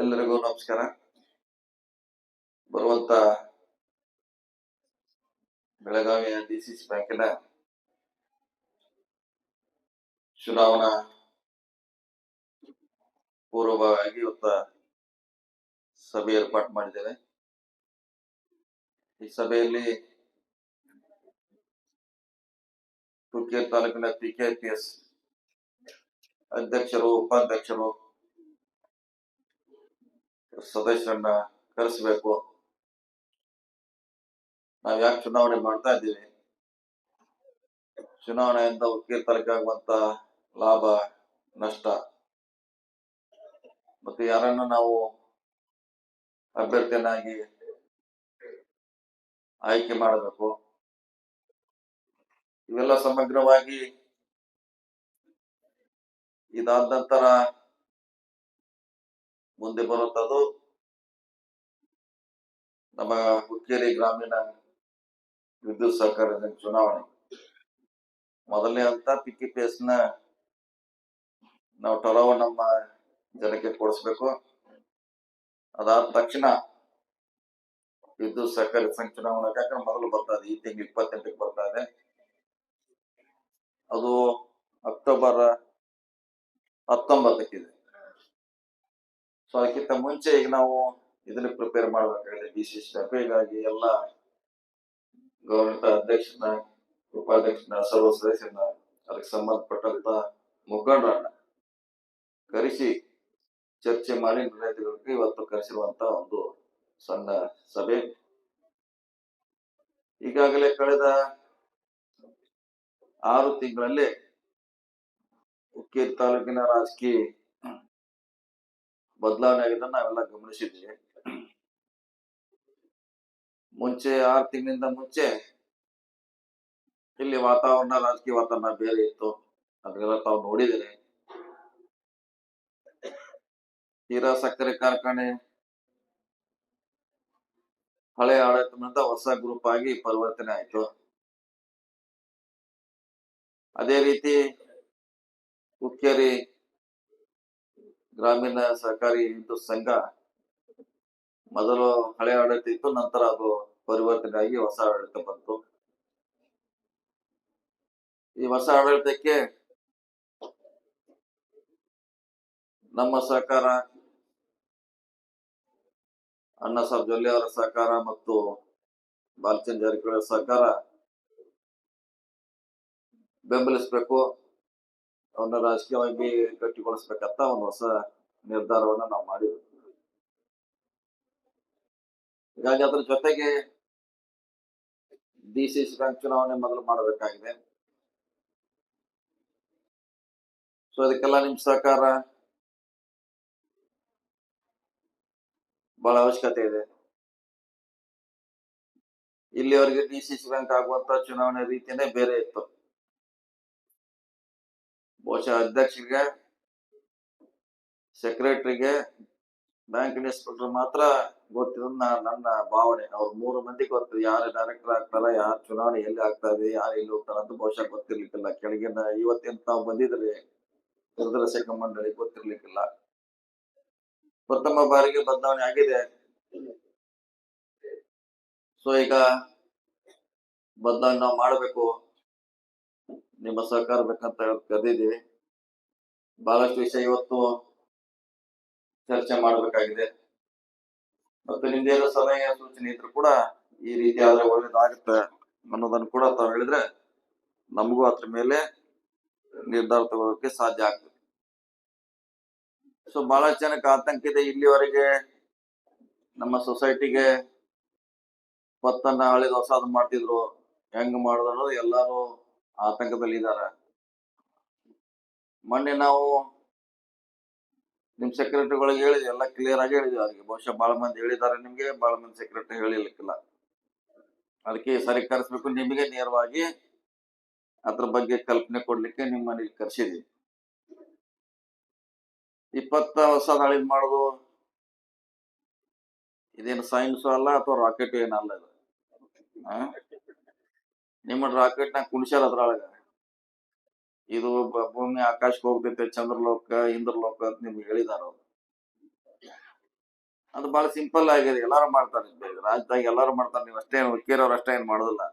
ಎಲ್ಲರಿಗೂ ನಮಸ್ಕಾರ. ಬರುವಂತ ಬೆಳಗಾವಿಯ ಡಿಸಿಸಿ ಬ್ಯಾಂಕಿನ ಚುನಾವಣಾ ಪೂರ್ವಭಾವಿಯಾಗಿ ಇವತ್ತ ಸಭೆ ಏರ್ಪಾಟ್ ಮಾಡಿದ್ದೇವೆ. ಈ ಸಭೆಯಲ್ಲಿ ತುರ್ಕೇರ್ ತಾಲೂಕಿನ ಪಿಕೆಪಿಎಸ್ ಅಧ್ಯಕ್ಷರು, ಉಪಾಧ್ಯಕ್ಷರು ಸದಸ್ಯರನ್ನ ಕರೆಸಬೇಕು. ನಾವ್ ಯಾಕೆ ಚುನಾವಣೆ ಮಾಡ್ತಾ ಇದ್ದೀವಿ? ಚುನಾವಣೆಯಿಂದ ಉಕ್ಕೀರ್ ತಾಲೂಕಿಗೆ ಆಗುವಂತ ಲಾಭ, ನಷ್ಟ. ಮತ್ತೆ ಯಾರನ್ನ ನಾವು ಅಭ್ಯರ್ಥಿಯನ್ನಾಗಿ ಆಯ್ಕೆ ಮಾಡಬೇಕು? ಇವೆಲ್ಲ ಸಮಗ್ರವಾಗಿ ಇದಾದ ನಂತರ ಮುಂದೆ ಬರುವಂತದ್ದು ನಮ್ಮ ಹುಕ್ಕೇರಿ ಗ್ರಾಮೀಣ ವಿದ್ಯುತ್ ಸಹಕಾರ ಚುನಾವಣೆ. ಮೊದಲನೇ ಹಂತ ಪಿಕ್ಕಿ ಪೇಸ್ನ ನಾವು ಟೊರವ ನಮ್ಮ ಜನಕ್ಕೆ ಕೊಡಿಸ್ಬೇಕು. ಅದಾದ ತಕ್ಷಣ ವಿದ್ಯುತ್ ಸಹಕಾರಿ ಸಂಘ ಚುನಾವಣೆ ಯಾಕಂದ್ರೆ ಮೊದಲು ಬರ್ತಾ ಇದೆ ಈ ತಿಂಗಳು ಇಪ್ಪತ್ತೆಂಟಕ್ಕೆ ಬರ್ತಾ ಇದೆ. ಅದು ಅಕ್ಟೋಬರ್ ಹತ್ತೊಂಬತ್ತಕ್ಕಿದೆ. ಸೊ ಅದಕ್ಕಿಂತ ಮುಂಚೆ ಈಗ ನಾವು ಇದನ್ನ ಪ್ರಿಪೇರ್ ಮಾಡ್ಬೇಕಾಗಿದೆ ಡಿ ಸಿ ಹೀಗಾಗಿ ಎಲ್ಲ ಗೌರ್ಮೆಂಟ್ ಅಧ್ಯಕ್ಷನ, ಉಪಾಧ್ಯಕ್ಷನ, ಸರ್ವ ಸದಸ್ಯನ, ಅದಕ್ಕೆ ಸಂಬಂಧಪಟ್ಟಂತ ಮುಖಂಡರನ್ನ ಕರೆಸಿ ಚರ್ಚೆ ಮಾಡಿ ನಿರ್ಣಯ ಇವತ್ತು ಕರೆಸಿರುವಂತ ಒಂದು ಸಣ್ಣ ಸಭೆ. ಈಗಾಗಲೇ ಕಳೆದ ಆರು ತಿಂಗಳಲ್ಲಿ ಉಕ್ಕೇರಿ ತಾಲೂಕಿನ ರಾಜಕೀಯ ಬದಲಾವಣೆ ಆಗಿದ್ದನ್ನ ನಾವೆಲ್ಲ ಗಮನಿಸಿದ್ವಿ. ಮುಂಚೆ ಆರು ತಿಂಗಳಿಂದ ಮುಂಚೆ ಇಲ್ಲಿ ವಾತಾವರಣ, ರಾಜಕೀಯ ವಾತಾವರಣ ಬೇರೆ ಇತ್ತು. ಅದನ್ನೆಲ್ಲ ತಾವು ನೋಡಿದಿರಿ ತೀರಾ ಸಕ್ಕರೆ ಕಾರ್ಖಾನೆ, ಹಳೆ ಆಡಳಿತದಿಂದ ಹೊಸ ಗ್ರೂಪ್ ಆಗಿ ಪರಿವರ್ತನೆ ಆಯಿತು. ಅದೇ ರೀತಿ ಹುಕ್ಕೇರಿ ಗ್ರಾಮೀಣ ಸಹಕಾರಿ ಇದು ಸಂಘ ಮೊದಲು ಹಳೆ ಆಡಳಿತ ಇತ್ತು, ನಂತರ ಅದು ಪರಿವರ್ತನೆ ಆಗಿ ಹೊಸ ಆಡಳಿತ ಬಂತು. ಈ ಹೊಸ ಆಡಳಿತಕ್ಕೆ ನಮ್ಮ ಸಹಕಾರ, ಅಣ್ಣ ಸಾಬ್ ಜೊಲ್ಲೆ ಅವರ ಸಹಕಾರ ಮತ್ತು ಬಾಲಚಂದ್ರ ಜಾರಕಿಹೊಳಿ ಸಹಕಾರ ಬೆಂಬಲಿಸಬೇಕು. ಅವನ್ನ ರಾಜಕೀಯವಾಗಿ ಗಟ್ಟಿಗೊಳಿಸ್ಬೇಕಂತ ಒಂದು ಹೊಸ ನಿರ್ಧಾರವನ್ನ ನಾವು ಮಾಡಿದ್ವಿ. ಹೀಗಾಗಿ ಅದ್ರ ಜೊತೆಗೆ ಡಿ ಸಿ ಸಿ ಬ್ಯಾಂಕ್ ಚುನಾವಣೆ ಮೊದಲು ಮಾಡಬೇಕಾಗಿದೆ. ಸೊ ಅದಕ್ಕೆಲ್ಲ ನಿಮ್ ಸಹಕಾರ? ಬಹಳ ಅವಶ್ಯಕತೆ ಇದೆ. ಇಲ್ಲಿವರೆಗೆ ಡಿ ಸಿ ಸಿ ಬ್ಯಾಂಕ್ ಆಗುವಂತ ಚುನಾವಣೆ ರೀತಿಯೇ ಬೇರೆ ಇತ್ತು. ಬಹುಶಃ ಅಧ್ಯಕ್ಷರಿಗೆ ಸೆಕ್ರೆಟರಿಗೆ ಬ್ಯಾಂಕ್ ಇನ್ಸ್ಪೆಕ್ಟರ್ ಮಾತ್ರ ಗೊತ್ತಿರೋದು ನನ್ನ ಭಾವನೆ. ಅವ್ರ ಮೂರು ಮಂದಿ ಗೊತ್ತು ಯಾರು ಡೈರೆಕ್ಟರ್ ಆಗ್ತಾರ ಯಾರು ಚುನಾವಣೆ ಎಲ್ಲಿ ಆಗ್ತಾ ಇದೆ ಯಾರು ಎಲ್ಲಿ ಹೋಗ್ತಾರ ಅಂತ ಬಹುಶಃ ಗೊತ್ತಿರ್ಲಿಕ್ಕಿಲ್ಲ. ಕೆಳಗಿನ ಇವತ್ತಿನ ತಾವು ಬಂದಿದ್ರೆ? ನಿರ್ದೇಶಕ ಮಂಡಳಿ ಗೊತ್ತಿರ್ಲಿಕ್ಕಿಲ್ಲ. ಪ್ರಥಮ ಬಾರಿಗೆ ಬದಲಾವಣೆ ಆಗಿದೆ. ಸೊ ಈಗ ಬದಲಾವಣೆ ನಾವು ಮಾಡಬೇಕು. ನಿಮ್ಮ ಸಹಕಾರ ಬೇಕಂತ ಕರೆದಿದ್ದೀವಿ. ಬಹಳಷ್ಟು ವಿಷಯ ಇವತ್ತು ಚರ್ಚೆ ಮಾಡಬೇಕಾಗಿದೆ. ಮತ್ತು ನಿಮ್ದೇನು ಸಲಹೆ ಸೂಚನೆ ಇದ್ರು ಕೂಡ ಈ ರೀತಿ ಆದ್ರೆ ಒಳ್ಳೇದಾಗುತ್ತೆ ಅನ್ನೋದನ್ನು ಕೂಡ ತಾವು ಹೇಳಿದ್ರೆ ನಮಗೂ ಅದ್ರ ಮೇಲೆ ನಿರ್ಧಾರ ತಗೋದಕ್ಕೆ ಸಾಧ್ಯ ಆಗ್ತದೆ. ಸೊ ಬಹಳ ಜನಕ್ಕೆ ಆತಂಕ ಇದೆ. ಇಲ್ಲಿವರೆಗೆ ನಮ್ಮ ಸೊಸೈಟಿಗೆ ಪತ್ತನ್ನ ಹಳಿದ ಹೊಸದು ಮಾಡ್ತಿದ್ರು. ಹೆಂಗ್ ಅನ್ನೋದು ಎಲ್ಲಾರು ಆತಂಕದಲ್ಲಿ ಇದ್ದಾರೆ. ಮೊನ್ನೆ ನಾವು ನಿಮ್ ಸೆಕ್ರೆಟರಿಗಳಿಗೆ ಹೇಳಿದ್ವಿ, ಎಲ್ಲ ಕ್ಲಿಯರ್ ಆಗಿ ಹೇಳಿದ್ವಿ ಅದಕ್ಕೆ ಬಹುಶಃ ಬಹಳ ಮಂದಿ ಹೇಳಿದ್ದಾರೆ ನಿಮ್ಗೆ ಬಹಳ ಮಂದಿ ಸೆಕ್ರೆಟರಿ ಹೇಳಿರ್ಲಿಕ್ಕಿಲ್ಲ. ಅದಕ್ಕೆ ಸರಿ ಕರೆಸ್ಬೇಕು, ನಿಮಗೆ ನೇರವಾಗಿ ಅದ್ರ ಬಗ್ಗೆ ಕಲ್ಪನೆ ಕೊಡ್ಲಿಕ್ಕೆ ನಿಮ್ಮನ್ನ ಇಲ್ಲಿ ಕರೆಸಿದ್ವಿ ಇಪ್ಪತ್ತ ಹೊಸ ದಾಳಿ ಮಾಡೋದು ಇದೇನು ಸೈನ್ಸ್ ಅಲ್ಲ ಅಥವಾ ರಾಕೆಟ್ ಏನಲ್ಲ ಇದು? ನಿಮ್ಮ ರಾಕೆಟ್ನ ಕುಣಿಸ್ಯಾರ ಅದ್ರೊಳಗ. ಇದು ಭೂಮಿ ಆಕಾಶಕ್ಕೆ ಹೋಗ್ತೈತೆ, ಚಂದ್ರಲೋಕ, ಇಂದ್ರಲೋಕ ಅಂತ ನಿಮ್ಗೆ ಹೇಳಿದಾರ ಅವ್ರು. ಅದು ಬಹಳ ಸಿಂಪಲ್ ಆಗಿದೆ, ಎಲ್ಲಾರು ಮಾಡ್ತಾರೆ ರಾಜ್ಯದಾಗ ಎಲ್ಲಾರು ಮಾಡ್ತಾರೆ, ನೀವು ಅಷ್ಟೇ ಹುಕ್ಕೇರವ್ರು ಅಷ್ಟೇ ಏನ್ ಮಾಡೋದಿಲ್ಲ.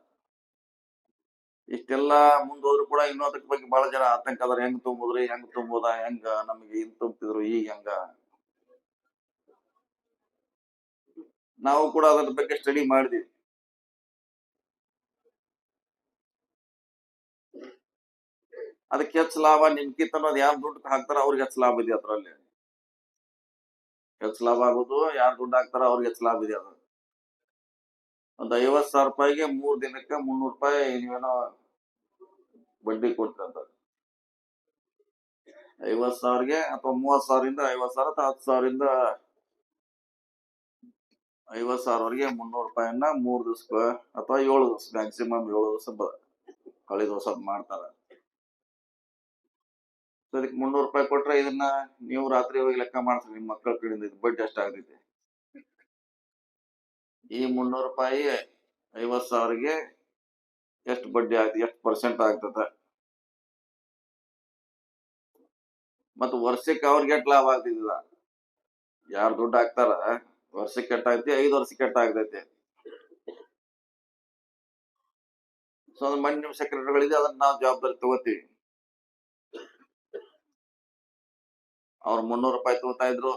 ಇಷ್ಟೆಲ್ಲ ಮುಂದೋದ್ರು ಕೂಡ ಇನ್ನೂ ಅದಕ್ಕೆ ಬಗ್ಗೆ ಬಹಳ ಜನ ಆತಂಕ ಅದಾರ, ಹೆಂಗ್ ತುಂಬುದ್ರಿ ಹೆಂಗ್ ತುಂಬೋದ, ಹೆಂಗ ನಮಗೆ ಹಿಂಗ್ ತುಂಬ್ತಿದ್ರು, ಈಗ ಹೆಂಗ? ನಾವು ಕೂಡ ಅದ್ರ ಬಗ್ಗೆ ಸ್ಟಡಿ ಮಾಡಿದ್ವಿ. ಅದಕ್ಕೆ ಹೆಚ್ಚು ಲಾಭ ನಿಮ್ಕಿಂತ ಅನ್ನೋದು ಯಾರು ದುಡ್ಡು ಹಾಕ್ತಾರ ಅವ್ರಿಗೆ ಹೆಚ್ಚು ಲಾಭ ಇದೆ ಅದರಲ್ಲಿ. ಹೆಚ್ಚು ಲಾಭ ಆಗೋದು, ಯಾರು ದುಡ್ಡು ಹಾಕ್ತಾರ ಅವ್ರಿಗೆ ಹೆಚ್ಚು ಲಾಭ ಇದೆ ಅದು. ಒಂದ್ ಐವತ್ ಸಾವಿರ ರೂಪಾಯಿಗೆ ಮೂರ್ ದಿನಕ್ಕೆ ಮುನ್ನೂರು ರೂಪಾಯಿ ನೀವೇನೋ ಬಡ್ಡಿ ಕೊಡ್ತೀರಂತ ಐವತ್ ಸಾವಿರಗೆ ಅಥವಾ ಮೂವತ್ ಸಾವಿರದಿಂದ ಐವತ್ ಸಾವಿರ ಅಥವಾ ಹತ್ತು ಸಾವಿರದಿಂದ ಐವತ್ ಸಾವಿರವರೆಗೆ ಮುನ್ನೂರು ರೂಪಾಯಿಯನ್ನ ಮೂರ್ ದಿವ್ಸಕ್ಕೆ ಅಥವಾ ಏಳು ದಿವಸ ಮ್ಯಾಕ್ಸಿಮಮ್ ಏಳು ದಿವಸ ಕಳೆದ ದಿವಸ ಮಾಡ್ತಾರ. ಸೊ ಅದಕ್ಕೆ ಮುನ್ನೂರು ರೂಪಾಯಿ ಕೊಟ್ರೆ ಇದನ್ನ ನೀವು ರಾತ್ರಿ ಹೋಗಿ ಲೆಕ್ಕ ಮಾಡ್ತೀರಿ, ನಿಮ್ಮ ಮಕ್ಕಳ ಕಡೆಯಿಂದ ಇದು ಬಡ್ಡಿ ಎಷ್ಟಾಗತೈತಿ ಈ ಮುನ್ನೂರು ರೂಪಾಯಿ ಐವತ್ ಸಾವಿರಗೆ ಎಷ್ಟು ಬಡ್ಡಿ ಆಗ್ತದೆ ಎಷ್ಟು ಪರ್ಸೆಂಟ್ ಆಗ್ತದ? ಮತ್ತು ವರ್ಷಕ್ಕೆ ಅವ್ರಿಗೆ ಎಷ್ಟು ಲಾಭ ಆಗ್ತಿದಿಲ್ಲ? ಯಾರು ದುಡ್ಡು ಹಾಕ್ತಾರ, ವರ್ಷಕ್ಕೆ ಕೆಟ್ಟಾಗ್ತಿ ಐದು ವರ್ಷಕ್ಕೆ ಕೆಟ್ಟಾಗ್ತೈತಿ ಸೊ ಅದು ಮಣ್ಣು ನಿಮ್ಮ ಸೆಕ್ರೆಟರಿಗಳಿದೆ, ಅದನ್ನ ನಾವು ಜವಾಬ್ದಾರಿ ತಗೋತೀವಿ. ಅವ್ರು ಮುನ್ನೂರು ರೂಪಾಯಿ ತಗೋತಾ ಇದ್ರು.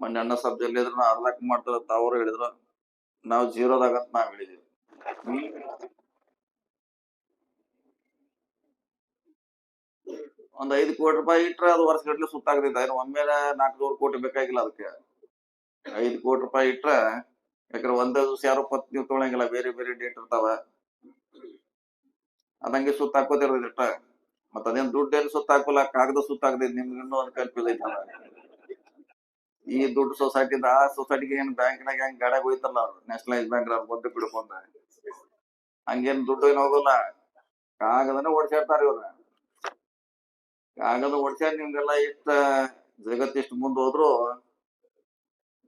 ಮೊನ್ನೆ ಅಣ್ಣ ಸಬ್ಜೆಕ್ಟ್ ಇದ್ರು ಅರ್ಧಕ್ಕೆ ಮಾಡ್ತಾರ ತಾವರು ಹೇಳಿದ್ರು. ನಾವು ಜೀರೋದಾಗ ಅಂತ ನಾವ್ ಹೇಳಿದ್ವಿ. ಒಂದ್ ಐದು ಕೋಟಿ ರೂಪಾಯಿ ಇಟ್ರೆ ಅದು ವರ್ಷ ಗಟ್ಲೆ ಸುತ್ತಾಗ್ತೈತೆ. ಏನು ಒಮ್ಮೆಲೆ ನಾಲ್ಕುನೂರು ಕೋಟಿ ಬೇಕಾಗಿಲ್ಲ ಅದಕ್ಕೆ. ಐದು ಕೋಟಿ ರೂಪಾಯಿ ಇಟ್ರೆ ಯಾಕಂದ್ರೆ ಒಂದೇ ದಿವಸ ಯಾರು ಪತ್ ನೀವು ತೊಗೊಳಂಗಿಲ್ಲ. ಬೇರೆ ಬೇರೆ ಡೇಟ್ ಇರ್ತಾವ. ಅದಂಗೆ ಸುತ್ತ ಹಾಕೋದಿರೋದು ಇಟ್ಟ ಮತ್ತ ಅದೇನ್ ಸುತ್ತ ಹಾಕೋಲ್ಲ? ಕಾಗದ ಸುತ್ತ ನಿಮ್ಗಿನ್ನು ನಿಮ್ಗೆ ಇನ್ನೂ ಒಂದು ಕನ್ಫ್ಯೂಸ್ ಐತ ಈ ದುಡ್ಡು ಸೊಸೈಟಿದ, ಆ ಸೊಸೈಟಿಗೆ ಏನ್ ಬ್ಯಾಂಕ್ನಾಗ ಹೆಂಗ್ ಗಾಡ್ಯಾಗ ಹೋಯ್ತಲ್ಲ ಅವ್ರು? ನ್ಯಾಷನಲೈಸ್ ಬ್ಯಾಂಕ್ ಅವ್ರು ಬಂದು ಬಿಡ್ಕೊಂಡ. ಹಂಗೇನ್ ದುಡ್ಡು ಏನ್ ಹೋಗಲ್ಲ. ಕಾಗದನ ಓಡಿಸಿರ್ತಾರ ಇವ್ರ. ಕಾಗದ ಓಡಿಸ್ಯಾರ ನಿಮ್ಗೆಲ್ಲ ಇಷ್ಟ ಜಗತ್ತಿಷ್ಟು ಮುಂದ್ ಹೋದ್ರು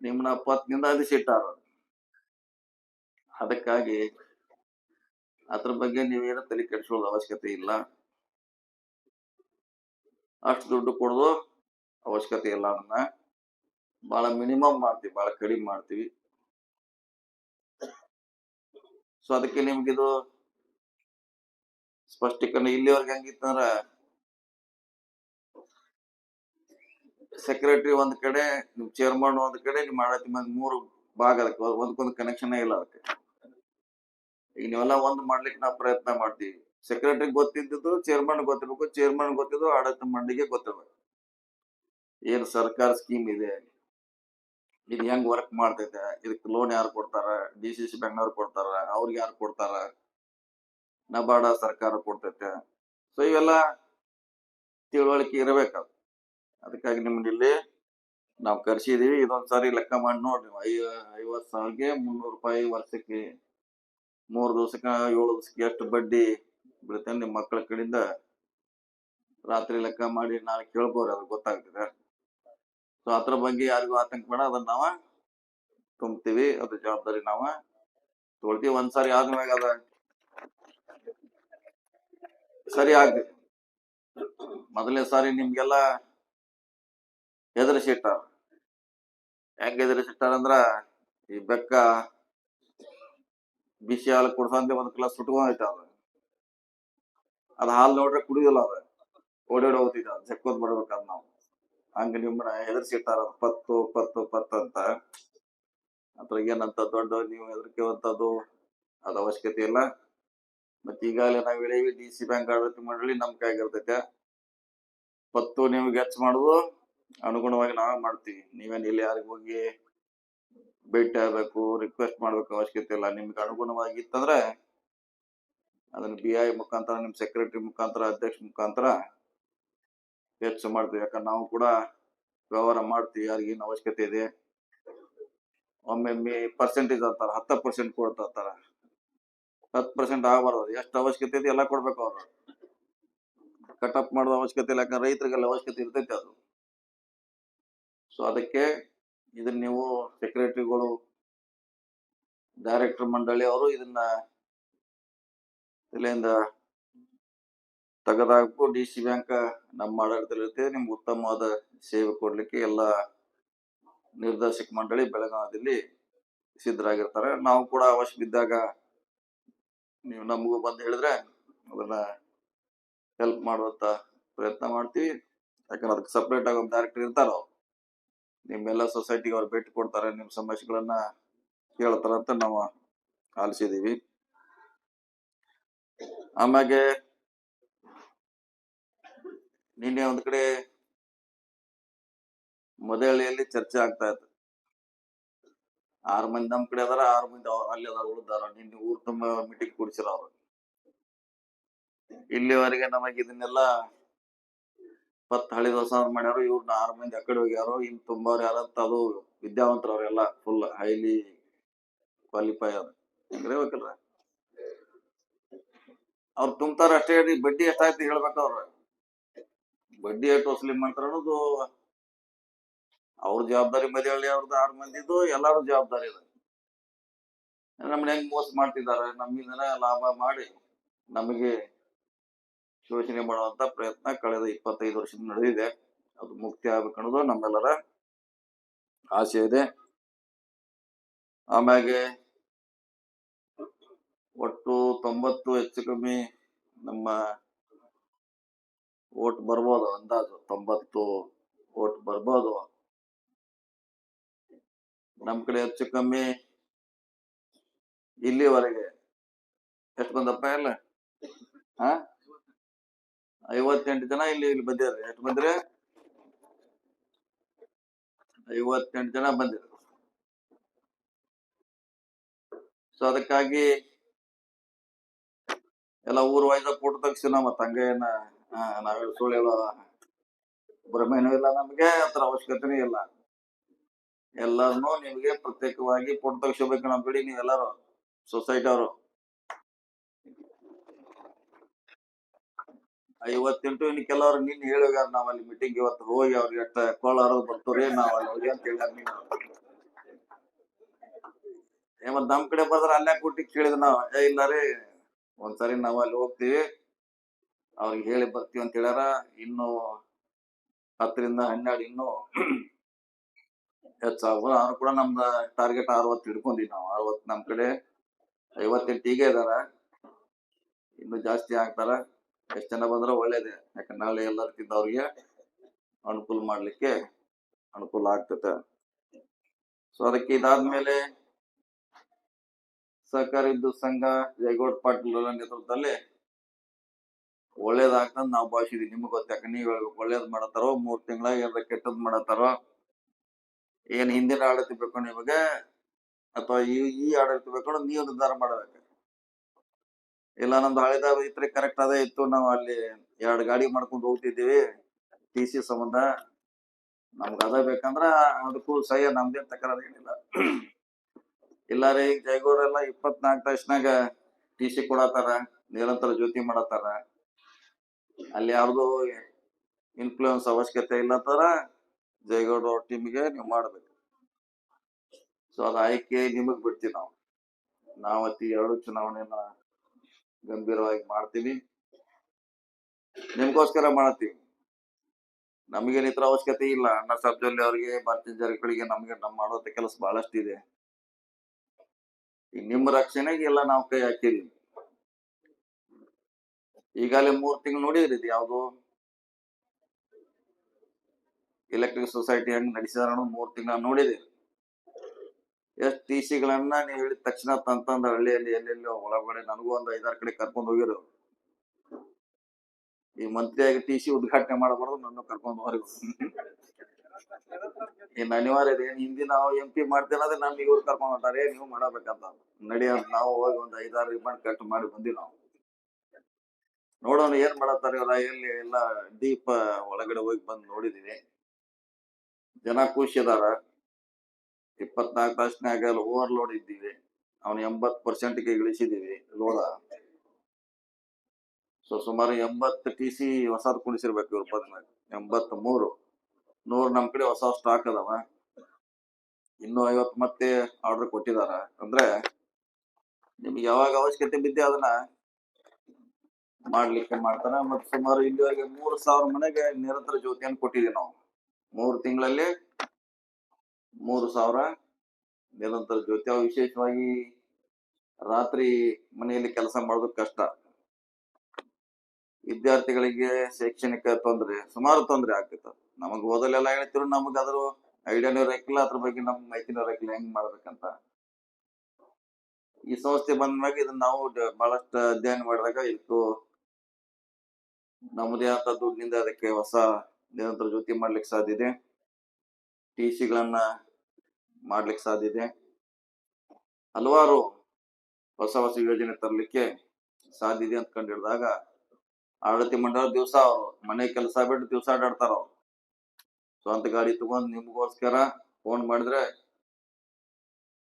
ನಿಮ್ನ ಪತ್ನಿಂದ ಅದಿಸಿಟ್ಟಾರ ಅದಕ್ಕಾಗಿ ಅದ್ರ ಬಗ್ಗೆ ನೀವೇನು ತಲೆ ಕೆಡಿಸೋದ ಅವಶ್ಯಕತೆ ಇಲ್ಲ. ಅಷ್ಟು ದುಡ್ಡು ಕೊಡೋದು ಅವಶ್ಯಕತೆ ಇಲ್ಲ ಅದನ್ನ. ಬಹಳ ಮಿನಿಮಮ್ ಮಾಡ್ತೀವಿ ಬಹಳ ಕಡಿಮೆ ಮಾಡ್ತೀವಿ. ಸೊ ಅದಕ್ಕೆ ನಿಮ್ಗಿದು ಸ್ಪಷ್ಟೀಕರಣ ಇಲ್ಲಿವರೆಗೆ ಹೆಂಗಿತ್ತಂದ್ರ ಸೆಕ್ರೆಟರಿ ಒಂದ್ ಕಡೆ, ನಿಮ್ ಚೇರ್ಮನ್ ಒಂದ್ ಕಡೆ ನಿಮ್ ಆಡಳಿತ ಮಂದಿ ಮೂರು ಭಾಗ ಅದಕ್ಕೆ ಒಂದಕ್ಕೊಂದು ಕನೆಕ್ಷನ್ ಇಲ್ಲ ಅದಕ್ಕೆ. ಈಗ ನೀವೆಲ್ಲ ಒಂದ್ ಮಾಡ್ಲಿಕ್ಕೆ ನಾವು ಪ್ರಯತ್ನ ಮಾಡ್ತೀವಿ. ಸೆಕ್ರೆಟರಿ ಗೊತ್ತಿದ್ದು ಚೇರ್ಮನ್ ಗೊತ್ತಿರ್ಬೇಕು ಚೇರ್ಮನ್ ಗೊತ್ತಿದ್ದು ಆಡಳಿತ ಮಂಡಳಿಗೆ ಗೊತ್ತಿರ್ಬೇಕು. ಏನ್ ಸರ್ಕಾರ ಸ್ಕೀಮ್ ಇದೆ? ಇದು ಹೆಂಗ್ ವರ್ಕ್ ಮಾಡ್ತೈತೆ? ಇದಕ್ಕೆ ಲೋನ್ ಯಾರು ಕೊಡ್ತಾರ? ಡಿ ಸಿ ಸಿ ಬ್ಯಾಂಕ್ನವ್ರು ಕೊಡ್ತಾರ? ಅವ್ರಿಗೆ ಯಾರು ಕೊಡ್ತಾರ? ನಬಾಡ ಸರ್ಕಾರ ಕೊಡ್ತೈತೆ. ಸೊ ಇವೆಲ್ಲ ತಿಳುವಳಿಕೆ ಇರಬೇಕು ಅದಕ್ಕಾಗಿ ನಿಮ್ಗೆ ಇಲ್ಲಿ ನಾವು ಕರ್ಸಿದೀವಿ. ಇದೊಂದ್ ಸಾರಿ ಲೆಕ್ಕ ಮಾಡಿ ನೋಡ್ರಿ. ಐ, ಐವತ್ ಸಾವಿರಕ್ಕೆ ಮುನ್ನೂರು ರೂಪಾಯಿ ವರ್ಷಕ್ಕೆ ಮೂರು ದಿವಸಕ್ಕ ಏಳು ದಿವಸಕ್ಕೆ ಎಷ್ಟು ಬಡ್ಡಿ ಬೀಳುತ್ತೆ ನಿಮ್ಮ ಮಕ್ಕಳ ಕಡೆಯಿಂದ. ರಾತ್ರಿ ಲೆಕ್ಕ ಮಾಡಿ ನಾಳೆ ಕೇಳ್ಬೋರಿ ಅದ್ರ ಗೊತ್ತಾಗ್ತದೆ. ಸೊ ಅದ್ರ ಬಗ್ಗೆ ಯಾರಿಗೂ ಆತಂಕ ಬೇಡ, ಅದನ್ನ ನಾವ ತುಂಬ್ತೀವಿ, ಅದ್ರ ಜವಾಬ್ದಾರಿ ನಾವ ತೊಳ್ತೀವಿ ಒಂದ್ಸಾರಿ ಆದ್ಮ್ಯಾಗ ಅದ ಸರಿ ಆಗ್ತದೆ ಮೊದಲನೇ ಸಾರಿ ನಿಮ್ಗೆಲ್ಲ ಎದುರಿಸಿಟ್ಟಾರ ಹೆಂಗ್ ಎದುರಿಸಿಟ್ಟಾರ ಅಂದ್ರ ಈ ಬೆಕ್ಕ, ಬಿಸಿ ಹಾಲು ಕುಡ್ಸಂತೆ ಒಂದ್ ಕ್ಲಾಸ್ ಸುಟ್ಕೊಂಡೈತೆ ಅದ. ಅದ ಹಾಲ್ ನೋಡ್ರೆ ಕುಡಿಯೋದಿಲ್ಲ ಅದ ಓಡಾಡಿ ಹೋಗ್ತಿದ್ದ ಜಕ್ಕೋದ್ ಬರ್ಬೇಕಾದ್ ನಾವು. ಹಂಗ ನಿಮ್ಮನ್ನ ಹೆದರ್ಸಿಟ್ಟಾರ ಪತ್ತು ಪತ್ತು ಪತ್ತು ಅಂತ. ಅದ್ರಾಗ ಏನಂತ ದೊಡ್ಡ ನೀವು ಹೆದರ್ಕೆವಂತದ್ದು ಅದ ಅವಶ್ಯಕತೆ ಇಲ್ಲ. ಮತ್ತೆ ಈಗಾಗಲೇ ನಾವ್ ಹೇಳಿವಿ ಡಿ ಸಿ ಬ್ಯಾಂಕ್ ಆಡಳಿತ ಮಂಡಳಿ ನಮ್ ಕೈಗಿರ್ತೈತೆ ಪತ್ತು ನೀವು ಹೆಚ್ಚು ಮಾಡುದು, ಅನುಗುಣವಾಗಿ ನಾವೇ ಮಾಡ್ತೀವಿ. ನೀವೇನ್ ಇಲ್ಲಿ ಯಾರಿಗ ಹೋಗಿ ಭೇಟಿ ಆಗ್ಬೇಕು ರಿಕ್ವೆಸ್ಟ್ ಮಾಡ್ಬೇಕು ಅವಶ್ಯಕತೆ ಇಲ್ಲ. ನಿಮ್ಗೆ ಅನುಗುಣವಾಗಿ ಇತ್ತಂದ್ರೆ ಅದನ್ನ ಬಿ ಐ ಮುಖಾಂತರ ನಿಮ್ಮ ಸೆಕ್ರೆಟರಿ ಮುಖಾಂತರ, ಅಧ್ಯಕ್ಷ ಮುಖಾಂತರ ಹೆಚ್ಚು ಮಾಡ್ತೀವಿ. ಯಾಕಂದ್ರೆ ನಾವು ಕೂಡ ವ್ಯವಹಾರ ಮಾಡ್ತೀವಿ. ಯಾರಿಗೇನು ಅವಶ್ಯಕತೆ ಇದೆ. ಒಮ್ಮೆ ಪರ್ಸೆಂಟೇಜ್ ಅಂತಾರೆ, ಹತ್ತ ಪರ್ಸೆಂಟ್ ಕೊಡ್ತಾರ ಹತ್ತು ಪರ್ಸೆಂಟ್ ಆಗಬಾರ್ದು. ಎಷ್ಟು ಅವಶ್ಯಕತೆ ಇದೆ ಎಲ್ಲ ಕೊಡ್ಬೇಕು ಅವರು. ಕಟ್ ಅಪ್ ಮಾಡೋದು ಅವಶ್ಯಕತೆ ಇಲ್ಲ. ಯಾಕಂದ್ರೆ ರೈತರಿಗೆಲ್ಲ ಅವಶ್ಯಕತೆ ಇರ್ತೈತೆ ಅದು. ಸೊ ಅದಕ್ಕೆ ಇದನ್ನ ನೀವು ಸೆಕ್ರೆಟರಿಗಳು ಡೈರೆಕ್ಟರ್ ಮಂಡಳಿ ಅವರು ಇದನ್ನ ಇಲ್ಲಿಂದ ತೆಗೆದಾಕು ಡಿ ಸಿ ಬ್ಯಾಂಕ್ ನಮ್ಮ ಆಡಳಿತದಲ್ಲಿ ಇರ್ತದೆ ನಿಮ್ಗೆ ಉತ್ತಮವಾದ ಸೇವೆ ಕೊಡ್ಲಿಕ್ಕೆ ಎಲ್ಲ ನಿರ್ದೇಶಕ ಮಂಡಳಿ ಬೆಳಗಾವಿಯಲ್ಲಿ ಸಿದ್ಧರಾಗಿರ್ತಾರೆ. ನಾವು ಕೂಡ ಅವಶ್ಯ ಬಿದ್ದಾಗ ನೀವು ನಮಗೂ ಬಂದು ಹೇಳಿದ್ರೆ ಅದನ್ನ ಹೆಲ್ಪ್ ಮಾಡುವಂತ ಪ್ರಯತ್ನ ಮಾಡ್ತೀವಿ. ಯಾಕಂದ್ರೆ ಅದಕ್ಕೆ ಸಪ್ರೇಟ್ ಆಗಿ ಒಂದು ಡೈರೆಕ್ಟರ್ ಇರ್ತಾರೋ, ನಿಮ್ಮೆಲ್ಲ ಸೊಸೈಟಿಗೆ ಅವ್ರು ಭೇಟಿ ಕೊಡ್ತಾರೆ, ನಿಮ್ಮ ಸಮಸ್ಯೆಗಳನ್ನ ಕೇಳ್ತಾರ ಅಂತ ನಾವು ಆಲಿಸಿದೀವಿ ಆಮ್ಯಾಗೆ ನಿನ್ನೆ ಒಂದ್ ಕಡೆ ಮೊದಲಿಯಲ್ಲಿ ಚರ್ಚೆ ಆಗ್ತಾ ಇತ್ತು. ಆರು ಮಂದಿ ನಮ್ ಕಡೆ ಅದಾರ, ಆರು ಮಂದಿ ಅವ್ರ ಅಲ್ಲಿ ಅದಾರ ಉಳಿದಾರ ನಿನ್ನೆ ಊರ್ ತುಂಬ ಮೀಟಿಂಗ್ ಕೂಡಿಸಿರ ಅವ್ರು. ಇಲ್ಲಿವರೆಗೆ ನಮಗೆ ಇದನ್ನೆಲ್ಲ ಪತ್ ಹಳಿ ದೋಸ ಮಾಡ್ಯಾರು ಇವ್ರನ್ನ ಆರು ಮಂದಿ ಆ ಕಡೆ ಹೋಗ್ಯಾರು. ಇನ್ ತುಂಬಾವ್ರು ಯಾರಂತ ಅದು ವಿದ್ಯಾವಂತರವ್ರೆಲ್ಲ ಫುಲ್ ಹೈಲಿ ಕ್ವಾಲಿಫೈ ಅವ್ರು. ಹೆಂಗ್ರೇ ಬೇಕಲ್ರ ಅವ್ರು ತುಂಬ್ತಾರ ಅಷ್ಟೇ ಹೇಳಿ ಬಡ್ಡಿ ಎಷ್ಟಾಯ್ತು ಹೇಳ್ಬೇಕು ಅವ್ರ. ಬಡ್ಡಿ ಎಷ್ಟು ವಸೂಲಿ ಮಾಡ್ತಾರ ಅನ್ನೋದು ಅವ್ರ ಜವಾಬ್ದಾರಿ ಮದಿಹಳ್ಳಿ ಅವ್ರದ್ದು ಆರು ಮಂದಿದು, ಎಲ್ಲಾರು ಜವಾಬ್ದಾರಿ ಇದೆ ನಮ್ಮನ್ನ ಹೆಂಗ್ ಮೋಸ ಮಾಡ್ತಿದ್ದಾರೆ ನಮ್ಮಿಂದ ಲಾಭ ಮಾಡಿ ನಮಗೆ ಶೋಷಣೆ ಮಾಡುವಂತ ಪ್ರಯತ್ನ ಕಳೆದ ಇಪ್ಪತ್ತೈದು ವರ್ಷದಿಂದ ನಡೆದಿದೆ ಅದು ಮುಕ್ತಿ ಆಗ್ಬೇಕು ಅನ್ನೋದು ನಮ್ಮೆಲ್ಲರ ಆಸೆ ಇದೆ. ಆಮ್ಯಾಗೆ ಒಟ್ಟು ತೊಂಬತ್ತು ಹೆಚ್ಚು ಕಮ್ಮಿ ನಮ್ಮ ಓಟ್ ಬರ್ಬೋದು, ಅಂದಾಜು ತೊಂಬತ್ತು ಓಟ್ ಬರ್ಬೋದು. ನಮ್ ಕಡೆ ಹೆಚ್ಚು ಕಮ್ಮಿ ಇಲ್ಲಿವರೆಗೆ. ಎಷ್ಟು ಬಂದಪ್ಪ ಎಲ್ಲ? ಹಾ? ಐವತ್ತೆಂಟು ಜನ ಇಲ್ಲಿ ಇಲ್ಲಿ ಬಂದಿದ್ದಾರೆ. ಎಷ್ಟು ಬಂದ್ರೆ? ಐವತ್ತೆಂಟು ಜನ ಬಂದಿದ್ದಾರೆ. ಸೊ ಅದಕ್ಕಾಗಿ ಎಲ್ಲ ಊರ್ ವೈದ ಫೋಟೋ ತಕ್ಷಣ ಮತ್ತ ಹಂಗೇನ ನಾವೇಳು ಸುಳ್ಳು ಹೇಳೋ ಇಲ್ಲ ನಮ್ಗೆ ಅದ್ರ ಅವಶ್ಯಕತೆನೇ ಇಲ್ಲ. ಎಲ್ಲಾರನು ನಿಮ್ಗೆ ಪ್ರತ್ಯೇಕವಾಗಿ ಫೋಟೋ ತೆಗಿಸ್ಕೋಬೇಕು ನಮ್ ಬಿಡಿ, ನೀವೆಲ್ಲರೂ ಸೊಸೈಟಿ ಅವರು. ಐವತ್ತೆಂಟು ಇನ್ ಕೆಲವರು ನಿನ್ ಹೇಳೋಗ್ಯಾರ ನಾವಲ್ಲಿ ಮೀಟಿಂಗ್ ಇವತ್ತು ಹೋಗಿ ಅವ್ರಿಗೆ ಎಷ್ಟ ಕೋಳಾರ ಬರ್ತವ್ರಿ ನಾವ್ ಅಲ್ಲಿ ಹೋಗಿ ಅಂತ ನೀನು ಏ ಮತ್ ನಮ್ ಕಡೆ ಬಂದ್ರೆ ಅಲ್ಲೇ ಕೂಟಿ ಕೇಳಿದ್ ನಾವ್, ಏ ಇಲ್ಲ ರೀ ಒಂದ್ಸರಿ ನಾವ್ ಅಲ್ಲಿ ಹೋಗ್ತೀವಿ. ಅವ್ರಿಗೆ ಹೇಳಿ ಬರ್ತೀವಿ ಅಂತ ಹೇಳ್ಯಾರ. ಇನ್ನು ಹತ್ತರಿಂದ ಹನ್ನೆರಡು ಇನ್ನು ಹೆಚ್ಚಾಗ್ಬೋದು ಅವ್ರು ಕೂಡ ನಮ್ದ ಟಾರ್ಗೆಟ್ ಅರವತ್ತು ಹಿಡ್ಕೊಂಡಿವಿ ನಾವು. ಅರವತ್ತು ನಮ್ ಕಡೆ ಐವತ್ತೆಂಟು ಈಗ ಇದಾರ. ಇನ್ನು ಜಾಸ್ತಿ ಆಗ್ತಾರ. ಎಷ್ಟು ಜನ ಬಂದ್ರೆ ಒಳ್ಳೇದೇ. ಯಾಕಂದ್ರೆ ನಾಳೆ ಎಲ್ಲರಿಗಿಂತ ಅವ್ರಿಗೆ ಅನುಕೂಲ ಮಾಡ್ಲಿಕ್ಕೆ ಅನುಕೂಲ ಆಗ್ತದೆ ಸೊ ಅದಕ್ಕೆ ಇದಾದ್ಮೇಲೆ ಸಹಕಾರಿ ವಿದ್ಯುತ್ ಸಂಘ, ಜಯಗೌಡ ಪಾಟೀಲ್ ಅವರ ನೇತೃತ್ವದಲ್ಲಿ ಒಳ್ಳೇದಾಗ್ತಂತ ನಾವು ಭಾವಿಸಿದ್ವಿ. ನಿಮ್ಗೆ ಗೊತ್ತಾಕ ನೀವ್ ಹೇಳ್ಬೇಕು, ಒಳ್ಳೇದ್ ಮಾಡತ್ತಾರೋ ಮೂರ್ ತಿಂಗಳಾಗ ಏನಾರ ಕೆಟ್ಟದ್ ಮಾಡತ್ತಾರೋ ಏನ್ ಹಿಂದಿನ ಆಡಳಿತ ಬೇಕು ನಿಮಗೆ, ಅಥವಾ ಈ ಈ ಆಡಳಿತ ಬೇಕು ನೀವು ನಿರ್ಧಾರ ಮಾಡಬೇಕು. ಇಲ್ಲ ನಮ್ದು ಹಳೆದ ಇದ್ರೆ ಕರೆಕ್ಟ್ ಅದೇ ಇತ್ತು. ನಾವು ಅಲ್ಲಿ ಎರಡು ಗಾಡಿ ಮಾಡ್ಕೊಂಡು ಹೋಗ್ತಿದ್ದೀವಿ, ಟಿ ಸಿ ಸಂಬಂಧ. ನಮ್ಗೆ ಅದ ಬೇಕಂದ್ರ ಅದಕ್ಕೂ ಸಹ ನಮ್ದೇನ್ ತಕರಾರು ಏನಿಲ್ಲ ಇಲ್ಲ ರೀ ಈಗ ಜಯಗೌಡ್ರೆಲ್ಲ ಇಪ್ಪತ್ನಾಲ್ಕು ತಾಸಿನಾಗ ಟಿ ಸಿ ಕೊಡತ್ತಾರ, ನಿರಂತರ ಜ್ಯೋತಿ ಮಾಡತ್ತಾರ. ಅಲ್ಲಿ ಯಾರ್ದು ಇನ್ಫ್ಲೂಯೆನ್ಸ್ ಅವಶ್ಯಕತೆ ಇಲ್ಲ ತರ ಜಯಗೌಡ ಅವ್ರ ಟೀಮ್ಗೆ ನೀವು ಮಾಡ್ಬೇಕು. ಸೊ ಅದ ಆಯ್ಕೆ ನಿಮಗ್ ಬಿಡ್ತೀವಿ ನಾವು. ನಾವತ್ತಿ ಎರಡು ಚುನಾವಣೆಯನ್ನ ಗಂಭೀರವಾಗಿ ಮಾಡ್ತೀವಿ. ನಿಮ್ಗೋಸ್ಕರ ಮಾಡತ್ತೀವಿ ನಮಗೇನಿತ್ರ ಅವಶ್ಯಕತೆ ಇಲ್ಲ. ಅಣ್ಣ ಸಬ್ಜಲ್ಲಿ ಅವ್ರಿಗೆ ಭಾರತೀಯ ಜನಗಳಿಗೆ ನಮ್ಗೆ ನಮ್ ಮಾಡೋದ ಕೆಲಸ ಬಹಳಷ್ಟು ಇದೆ ಈಗ ನಿಮ್ಮ ರಕ್ಷಣೆಗೆ ಎಲ್ಲ ನಾವು ಕೈ ಹಾಕಿರಿ ಈಗಾಗಲೇ ಮೂರ್ ತಿಂಗಳು ನೋಡಿದ್ರಿ ಯಾವ್ದು? ಎಲೆಕ್ಟ್ರಿಕ್ ಸೊಸೈಟಿ ಹೆಂಗ್ ನಡೆಸಿದಾರ ಮೂರ್ ತಿಂಗಳ ನೋಡಿದೆ ಎಷ್ಟ್ ಟಿ ಸಿಗಳನ್ನ ನೀವು ಹೇಳಿದ ತಕ್ಷಣ ತಂತಂದ ಹಳ್ಳಿಯಲ್ಲಿ ಎಲ್ಲೆಲ್ಲಿ ಒಳಗಡೆ ನನಗೂ ಒಂದ್ ಐದಾರು ಕಡೆ ಕರ್ಕೊಂಡು ಹೋಗಿರು. ಈ ಮಂತ್ರಿಯಾಗಿ ಟಿ ಸಿ ಉದ್ಘಾಟನೆ ಮಾಡಬಾರ್ದು, ನನ್ನ ಕರ್ಕೊಂಡು ಹೋಗ್ರಿ. ಇನ್ ಅನಿವಾರ್ಯ ಇದೆ ಹಿಂದಿ ನಾವು ಎಂ ಪಿ ಮಾಡ್ತೇನೆ ಅಂದ್ರೆ ನಮ್ಗೆ ಇವ್ರು ಕರ್ಕೊಂಡ್ ಹೊಂಟಾರೆ ನೀವು ಮಾಡಬೇಕಂತ ಅಂತ ನಾವು ಹೋಗಿ ಒಂದ್ ಐದಾರು ರಿಮಾಂಡ್ ಕಟ್ ಮಾಡಿ ಬಂದಿವಿ ನಾವು. ನೋಡೋಣ ಏನ್ ಮಾಡತ್ತಾರೆ ಇವರ. ಎಲ್ಲಿ ಎಲ್ಲ ಡೀಪ್ ಒಳಗಡೆ ಹೋಗಿ ಬಂದು ನೋಡಿದೀವಿ. ಜನ ಖುಷಿ ಅದಾರ. ಇಪ್ಪತ್ನಾಲ್ಕು ತಾಸಿನಾಗ ಓವರ್ಲೋಡ್ ಇದ್ದೀವಿ. ಅವ್ನ ಎಂಬತ್ ಪರ್ಸೆಂಟ್ಗೆ ಇಳಿಸಿದೀವಿ ಲೋಡ ಸೊ, ಸುಮಾರು ಎಂಬತ್ತು ಟಿ ಸಿ ಹೊಸದ್ ಕುಣಿಸಿರ್ಬೇಕು ಇವ್ರ ಪದ್ನಾಲ್ಕು ಎಂಬತ್ ಮೂರು ನೂರ್ ನಮ್ ಕಡೆ ಹೊಸ ಸ್ಟಾಕ್ ಅದಾವ. ಇನ್ನು ಐವತ್ ಮತ್ತೆ ಆರ್ಡರ್ ಕೊಟ್ಟಿದಾರ. ಅಂದ್ರೆ ನಿಮ್ಗೆ ಯಾವಾಗ ಅವಶ್ಯಕತೆ ಬಿದ್ದೆ ಅದನ್ನ ಮಾಡ್ಲಿಕ್ಕೆ ಮಾಡ್ತಾರ. ಮತ್ ಸುಮಾರು ಇಲ್ಲಿವರೆಗೆ ಮೂರ್ ಸಾವಿರ ಮನೆಗೆ ನಿರಂತರ ಜ್ಯೋತಿಯನ್ನು ಕೊಟ್ಟಿದ್ದೀವಿ ನಾವು. ಮೂರ್ ತಿಂಗಳಲ್ಲಿ ಮೂರು ಸಾವಿರ ನಿರಂತರ ಜ್ಯೋತಿ. ವಿಶೇಷವಾಗಿ ರಾತ್ರಿ ಮನೆಯಲ್ಲಿ ಕೆಲಸ ಮಾಡೋದು ಕಷ್ಟ. ವಿದ್ಯಾರ್ಥಿಗಳಿಗೆ ಶೈಕ್ಷಣಿಕ ತೊಂದರೆ, ಸುಮಾರು ತೊಂದರೆ ಆಗ್ತಿತ್ತು. ನಮಗ್ ಓದಲೆಲ್ಲ ಹೇಳ್ತಿರು ನಮಗ್ ಅದ್ರ ಐಡಿಯಾನು ಇರಕ್ಕಿಲ್ಲ, ಅದ್ರ ಬಗ್ಗೆ ನಮ್ಗೆ ಮಾಹಿತಿನೂ ಇರಕ್ಕಿಲ್ಲ, ಹೆಂಗ್ ಮಾಡ್ಬೇಕಂತ. ಈ ಸಂಸ್ಥೆ ಬಂದ್ಮ್ಯಾಗ ಇದನ್ನ ನಾವು ಬಹಳಷ್ಟು ಅಧ್ಯಯನ ಮಾಡಿದಾಗ ಇತ್ತು ನಮ್ಮದೇ ಆದ ದುಡ್ಡಿನಿಂದ ಅದಕ್ಕೆ ಹೊಸ ನಿರಂತರ ಜೊತೆ ಮಾಡ್ಲಿಕ್ಕೆ ಸಾಧ್ಯ ಇದೆ. ಟಿ ಸಿಗಳನ್ನ ಮಾಡ್ಲಿಕ್ಕೆ ಸಾಧ್ಯ ಇದೆ. ಹಲವಾರು ಹೊಸ ಹೊಸ ಯೋಜನೆ ತರಲಿಕ್ಕೆ ಸಾಧ್ಯ ಇದೆ ಅಂತ ಕಂಡಿಡಿದಾಗ ಆಡಳಿತ ಮಂಡಳ ದಿವಸ ಅವರು, ಮನೆ ಕೆಲಸ ಬಿಟ್ಟು ದಿವಸ ಆಡಾಡ್ತಾರ ಅವ್ರು. ಸ್ವಂತ ಗಾಡಿ ತಗೊಂಡ್ ನಿಮ್ಗೋಸ್ಕರ ಫೋನ್ ಮಾಡಿದ್ರೆ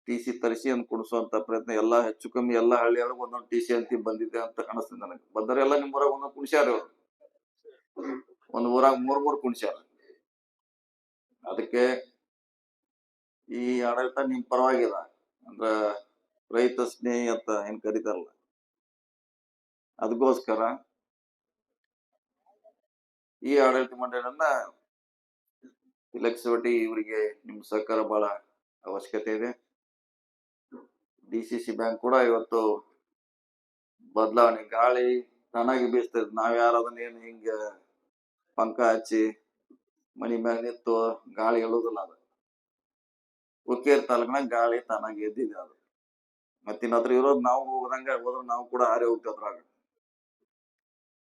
ಟಿ ಸಿ ತರಿಸಿ ಅಂತ ಕೊಡಿಸುವಂತ ಪ್ರಯತ್ನ, ಎಲ್ಲಾ ಹೆಚ್ಚು ಕಮ್ಮಿ ಎಲ್ಲಾ ಹಳ್ಳಿಯೊಳಗೆ ಒಂದೊಂದು ಟಿ ಸಿ ಅಂತ ಬಂದಿದೆ ಅಂತ ಕಾಣಿಸ್ತದೆ ನನಗೆ. ಬಂದವರೆಲ್ಲ ನಿಮ್ ಊರಾಗ ಒಂದೊಂದು ಕುಣಿಸ್ಯಾರ ಒಂದ್ ಊರಾಗ ಮೂರ್ ಮೂರ್ ಕುಣಿಸ್ಯಾರ. ಅದಕ್ಕೆ ಈ ಆಡಳಿತ ನಿಮ್ ಪರವಾಗಿಲ್ಲ. ಅಂದ್ರ ರೈತ ಸ್ನೇಹಿ ಅಂತ ಏನ್ ಕರೀತಾರಲ್ಲ ಅದಕ್ಕೋಸ್ಕರ ಈ ಆಡಳಿತ ಮಂಡಳಿಯನ್ನ ತಿಲಕ್ಸೋಟಿ ಇವರಿಗೆ ನಿಮ್ಮ ಸಹಕಾರ ಬಹಳ ಅವಶ್ಯಕತೆ ಇದೆ. ಡಿ ಸಿ ಸಿ ಬ್ಯಾಂಕ್ ಕೂಡ ಇವತ್ತು ಬದಲಾವಣೆ, ಗಾಳಿ ಚೆನ್ನಾಗಿ ಬೀಸ್ತದೆ. ನಾವ್ ಯಾರು ಅದನ್ನ ಏನು ಹಿಂಗ ಪಂಕ ಹಚ್ಚಿ ಮನಿ ಮ್ಯಾಗ ನಿಂತು ಗಾಳಿ ಹೇಳುದಿಲ್ಲ ಅದು. ಉಕ್ಕೇರ್ ತಾಲೂಕಿನಾಗ ಗಾಳಿ ತಾನಾಗಿ ಎದ್ದಿದೆ ಅದು. ಮತ್ತಿನ ಹತ್ರ ಇರೋದು ನಾವು ಹೋಗದಂಗ ಹೋದ್ರೆ ನಾವು ಕೂಡ ಹಾರಿ ಹೋಗ್ತದ್ರಾಗ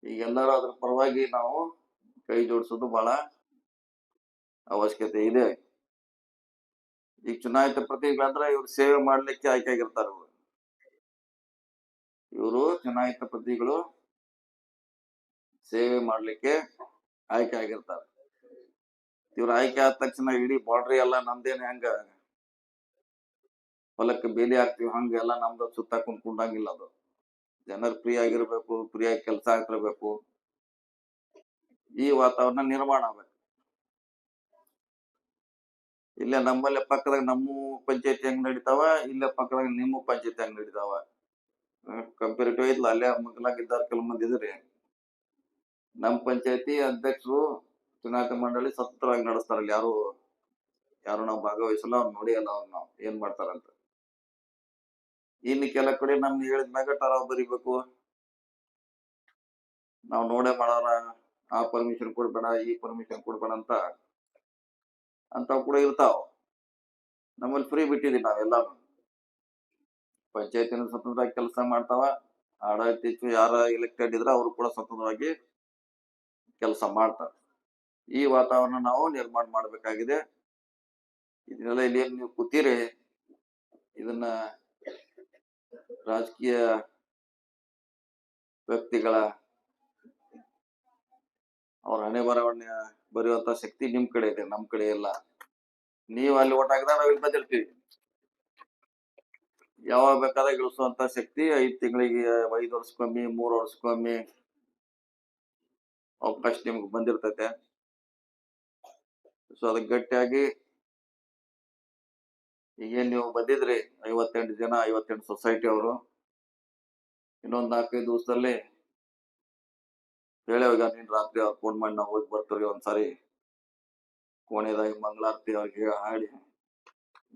ಈಗ ಎಲ್ಲರೂ ಅದ್ರ ಪರವಾಗಿ ನಾವು ಕೈ ಜೋಡಿಸೋದು ಬಹಳ ಅವಶ್ಯಕತೆ ಇದೆ. ಈಗ ಚುನಾಯಿತ ಪ್ರತಿನಿಧಿಗಳಂದ್ರೆ ಇವರು ಸೇವೆ ಮಾಡ್ಲಿಕ್ಕೆ ಆಯ್ಕೆ ಆಗಿರ್ತಾರ ಇವ್ರು. ಚುನಾಯಿತ ಪ್ರತಿಗಳು ಸೇವೆ ಮಾಡ್ಲಿಕ್ಕೆ ಆಯ್ಕೆ ಆಗಿರ್ತಾರೆ. ಇವ್ರ ಆಯ್ಕೆ ಆದ ತಕ್ಷಣ ಇಡೀ ಬಾರ್ಡ್ರಿ ಎಲ್ಲ ನಮ್ದೇನೆ ಹಂಗ. ಹೊಲಕ್ಕೆ ಬೇಲಿ ಹಾಕ್ತಿವಿ, ಹಂಗೆ ಎಲ್ಲ ನಮ್ದು ಸುತ್ತ ಕುಂತ್ಕೊಂಡಂಗಿಲ್ಲ ಅದು. ಜನರು ಫ್ರೀ ಆಗಿರ್ಬೇಕು ಫ್ರೀ ಆಗಿ ಕೆಲಸ ಆಗ್ತಿರ್ಬೇಕು. ಈ ವಾತಾವರಣ ನಿರ್ಮಾಣ ಆಗ್ಬೇಕು. ಇಲ್ಲೇ ನಮ್ಮಲ್ಲೇ ಪಕ್ಕದಾಗ ನಮ್ಮ ಪಂಚಾಯತಿ ಹೆಂಗ್ ನಡೀತಾವ, ಇಲ್ಲೇ ಪಕ್ಕದಾಗ ನಿಮ್ಮ ಪಂಚಾಯತಿ ಹೆಂಗ್ ನಡೀತಾವ? ಕಂಪೇರಿಟಿವ್ ಐತ್ಲ ಅಲ್ಲೇ ಮಗ್ಲಾಗಿದ್ದಾರ ಕೆಲವು ಮಂದಿ ಇದ್ರಿ. ನಮ್ಮ ಪಂಚಾಯತಿ ಅಧ್ಯಕ್ಷರು ಚುನಾಯಿತ ಮಂಡಳಿ ಸತತವಾಗಿ ನಡೆಸ್ತಾರಲ್ಲ, ಯಾರು ಯಾರು ನಾವು ಭಾಗವಹಿಸಲ್ಲ, ಅವ್ರು ನೋಡಿ ಅಲ್ಲ ಅವ್ರು ನಾವು ಏನ್ ಮಾಡ್ತಾರಂತ. ಇನ್ನು ಕೆಲ ಕಡೆ ನಮ್ಗೆ ಹೇಳಿದ ಮ್ಯಾಗ ಠರಾವ್ ಬರಿಬೇಕು. ನಾವು ನೋಡೇ ಮಾಡೋಣ ಆ ಪರ್ಮಿಷನ್ ಕೊಡ್ಬೇಡ ಈ ಪರ್ಮಿಷನ್ ಕೊಡ್ಬೇಡ ಅಂತ ಅಂತಾವ್ ಕೂಡ ಇರ್ತಾವ. ನಮ್ಮಲ್ಲಿ ಫ್ರೀ ಬಿಟ್ಟಿದೀವಿ ನಾವೆಲ್ಲ ಪಂಚಾಯತಿನ ಸ್ವತಂತ್ರವಾಗಿ ಕೆಲಸ ಮಾಡ್ತಾವ ಆಡಳಿತ ಯಾರ ಎಲೆಕ್ಟೆಡ್ ಇದ್ರೆ ಅವರು ಕೂಡ ಸ್ವತಂತ್ರವಾಗಿ ಕೆಲಸ ಮಾಡ್ತಾರೆ. ಈ ವಾತಾವರಣ ನಾವು ನಿರ್ಮಾಣ ಮಾಡಬೇಕಾಗಿದೆ. ಇದನ್ನೆಲ್ಲ ಇಲ್ಲಿ ಏನ್ ನೀವು ಕೂತೀರಿ? ಇದನ್ನ ರಾಜಕೀಯ ವ್ಯಕ್ತಿಗಳ ಅವ್ರ ಹಣೆ ಬರವಣೆ ಬರೆಯುವಂತ ಶಕ್ತಿ ನಿಮ್ ಕಡೆ ಇದೆ, ನಮ್ ಕಡೆ ಎಲ್ಲ ನೀವು ಅಲ್ಲಿ ಓಟ್ ಹಾಕಿದ್ರೆ ನಾವ್ ಇಲ್ಲಿ ಬಂದಿರ್ತೀವಿ ಯಾವಾಗ ಬೇಕಾದಾಗ ಇಳಿಸುವಂತ ಶಕ್ತಿ ಐದ್ ತಿಂಗಳಿಗೆ ಐದು ವರ್ಷಕ್ಕೊಮ್ಮೆ, ಮೂರು ವರ್ಷಕ್ಕೊಮ್ಮೆ ಅವಕಾಶ ನಿಮ್ಗೆ ಬಂದಿರ್ತೈತೆ. ಸೊ ಅದಕ್ಕೆ ಗಟ್ಟಿಯಾಗಿ ಈಗೇನ್ ನೀವು ಬಂದಿದ್ರಿ, ಐವತ್ತೆಂಟು ಜನ, ಐವತ್ತೆಂಟು ಸೊಸೈಟಿ ಅವರು. ಇನ್ನೊಂದ್ ನಾಲ್ಕೈದು ದಿವಸದಲ್ಲಿ ಹೇಳಿ ಹೋಗ ನೀನ್ ರಾತ್ರಿ ಅವ್ರು ಫೋನ್ ಮಾಡಿ ನಾವು ಹೋಗಿ ಬರ್ತೀವಿ ಒಂದ್ಸಾರಿ. ಕೋಣೆದಾಗಿ ಮಂಗಳಾರತಿ ಅವ್ರಿಗೆ ಹಾಡಿ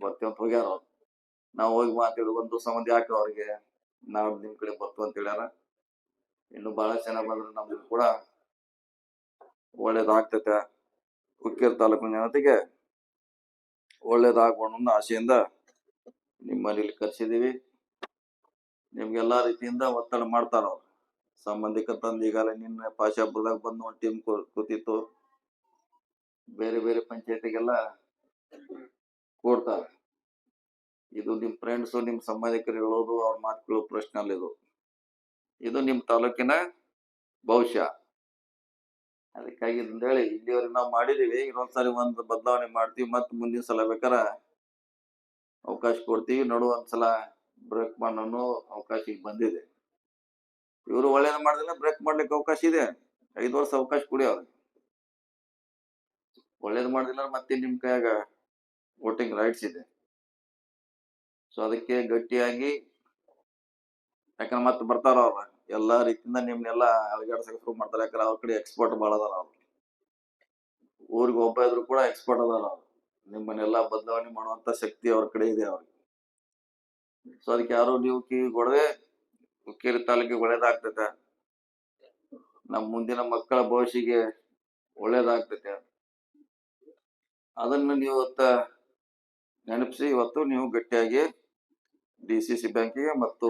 ಬರ್ತೀವಿ ಅಂತ ಹೋಗ್ಯಾರ ಅವ್ರು. ನಾವು ಹೋಗಿ ಮಾತಾಡಿ ಒಂದ್ ಸಂಬಂಧ ಯಾಕೆ ಅವ್ರಿಗೆ ನಾವು ನಿಮ್ ಕಡೆ ಬರ್ತು ಅಂತ ಹೇಳ್ಯಾರ. ಇನ್ನು ಬಹಳ ಜನ ಬಂದ್ರೆ ನಮ್ಗೆ ಕೂಡ ಒಳ್ಳೇದಾಗ್ತೈತೆ. ಹುಕ್ಕೇರಿ ತಾಲೂಕಿನ ಜನತೆಗೆ ಒಳ್ಳೇದಾಗೋಣ ಆಸೆಯಿಂದ ನಿಮ್ಮಲ್ಲಿ ಮನೇಲಿ ಕರ್ಸಿದೀವಿ. ನಿಮ್ಗೆಲ್ಲಾ ರೀತಿಯಿಂದ ಒತ್ತಡ ಮಾಡ್ತಾರ ಅವ್ರು. ಸಂಬಂಧಿಕ ತಂದು ಈಗಾಗಲೇ ನಿನ್ನೆ ಪಾಶಾಪುರದಾಗ ಬಂದು ಒಂದು ಟೀಮ್ ಕೂತಿತ್ತು. ಬೇರೆ ಬೇರೆ ಪಂಚಾಯತಿಗೆಲ್ಲ ಕೊಡ್ತಾರೆ. ಇದು ನಿಮ್ ಫ್ರೆಂಡ್ಸ್ ನಿಮ್ ಸಂಬಂಧಿಕರು ಹೇಳೋದು, ಅವ್ರ ಮಾತುಗಳು ಪ್ರಶ್ನೆ ಅಲ್ಲ ಇದು. ಇದು ನಿಮ್ ತಾಲೂಕಿನ ಭವಿಷ್ಯ. ಅದಕ್ಕಾಗಿ ಹೇಳಿ, ಇಲ್ಲಿವರೆಗೆ ನಾವು ಮಾಡಿದೀವಿ, ಇನ್ನೊಂದ್ಸರಿ ಒಂದು ಬದಲಾವಣೆ ಮಾಡ್ತೀವಿ, ಮತ್ತೆ ಮುಂದಿನ ಸಲ ಬೇಕಾರ ಅವಕಾಶ ಕೊಡ್ತೀವಿ. ನೋಡುವ ಒಂದ್ಸಲ ಬ್ರೇಕ್ ಮಾಡೋನು ಅವಕಾಶ ಬಂದಿದೆ. ಇವರು ಒಳ್ಳೇದು ಮಾಡಿದ್ರೆ ಬ್ರೇಕ್ ಮಾಡ್ಲಿಕ್ಕೆ ಅವಕಾಶ ಇದೆ. ಐದು ವರ್ಷ ಅವಕಾಶ ಕೊಡಿ ಅವ್ರಿಗೆ ಒಳ್ಳೇದು ಮಾಡಿದಿಲ್ಲ ಮತ್ತೆ ನಿಮ್ ಕೈಯಾಗ ವೋಟಿಂಗ್ ರೈಟ್ಸ್ ಇದೆ. ಸೊ ಅದಕ್ಕೆ ಗಟ್ಟಿಯಾಗಿ ಯಾಕಂದ್ರೆ ಮತ್ತೆ ಬರ್ತಾರ ಅವ್ರ. ಎಲ್ಲಾ ರೀತಿಯಿಂದ ನಿಮ್ನೆಲ್ಲ ಅಲಗಾಡ್ಸಕ್ಕೆ ಶುರು ಮಾಡ್ತಾರೆ. ಯಾಕಂದ್ರೆ ಅವ್ರ ಕಡೆ ಎಕ್ಸ್ಪರ್ಟ್ ಭಾಳ ಅದಾರ ಅವ್ರು. ಊರಿಗೆ ಒಬ್ಬ ಇದ್ರು ಕೂಡ ಎಕ್ಸ್ಪರ್ಟ್ ಅದಾರ ಅವ್ರು. ನಿಮ್ಮನ್ನೆಲ್ಲ ಬದಲಾವಣೆ ಮಾಡುವಂತ ಶಕ್ತಿ ಅವ್ರ ಕಡೆ ಇದೆ ಅವ್ರಿಗೆ. ಸೊ ಅದಕ್ಕೆ ಯಾರು ನೀವು ಕಿವಿ ಕೊಡದೆ ಹುಕ್ಕೇರಿ ತಾಲೂಕಿಗೆ ಒಳ್ಳೇದಾಗ್ತದೆ ನಮ್ಮ ಮುಂದಿನ ಮಕ್ಕಳ ಭವಿಷ್ಯಗೆ ಒಳ್ಳೇದಾಗ್ತೈತೆ. ಅದನ್ನ ನೀವು ಇವತ್ತ ನೆನಪಿಸಿ, ಇವತ್ತು ನೀವು ಗಟ್ಟಿಯಾಗಿ ಡಿ ಸಿ ಸಿ ಬ್ಯಾಂಕಿಗೆ ಮತ್ತು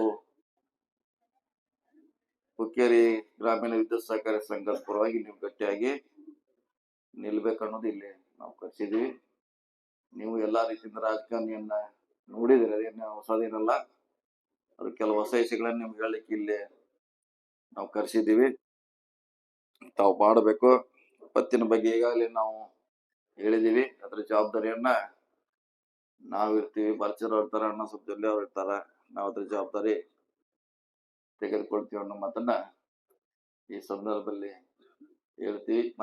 ಹುಕ್ಕೇರಿ ಗ್ರಾಮೀಣ ವಿದ್ಯುತ್ ಸಹಕಾರಿ ಸಂಘದ ಪರವಾಗಿ ನೀವು ಗಟ್ಟಿಯಾಗಿ ನಿಲ್ಬೇಕನ್ನೋದು ಇಲ್ಲಿ ನಾವು ಕರ್ಸಿದೀವಿ ನೀವು ಎಲ್ಲಾ ರೀತಿಯಿಂದ ರಾಜಕಾರಣಿಯನ್ನ ನೋಡಿದರೆ ಅದೇನು ಹೊಸದೇನಲ್ಲ. ಅದು ಕೆಲವು ಹೊಸ ವಿಷಯಗಳನ್ನ ನಿಮ್ಗೆ ಹೇಳಲಿಕ್ಕೆ ಇಲ್ಲಿ ನಾವು ಕರೆಸಿದ್ದೀವಿ. ತಾವು ಮಾಡಬೇಕು. ಪತ್ತಿನ ಬಗ್ಗೆ ಈಗಾಗಲೇ ನಾವು ಹೇಳಿದೀವಿ ಅದ್ರ ಜವಾಬ್ದಾರಿಯನ್ನ ನಾವಿರ್ತೀವಿ ಬರ್ಚರ್ ಇರ್ತಾರ ಅಣ್ಣ ಸ್ವಲ್ಪ ಜೊಲ್ಲೆ ಅವ್ರು ಇರ್ತಾರ. ನಾವು ಅದ್ರ ಜವಾಬ್ದಾರಿ ತೆಗೆದುಕೊಳ್ತೀವಿ ಅನ್ನೋ ಮಾತನ್ನ ಈ ಸಂದರ್ಭದಲ್ಲಿ ಹೇಳ್ತೀವಿ.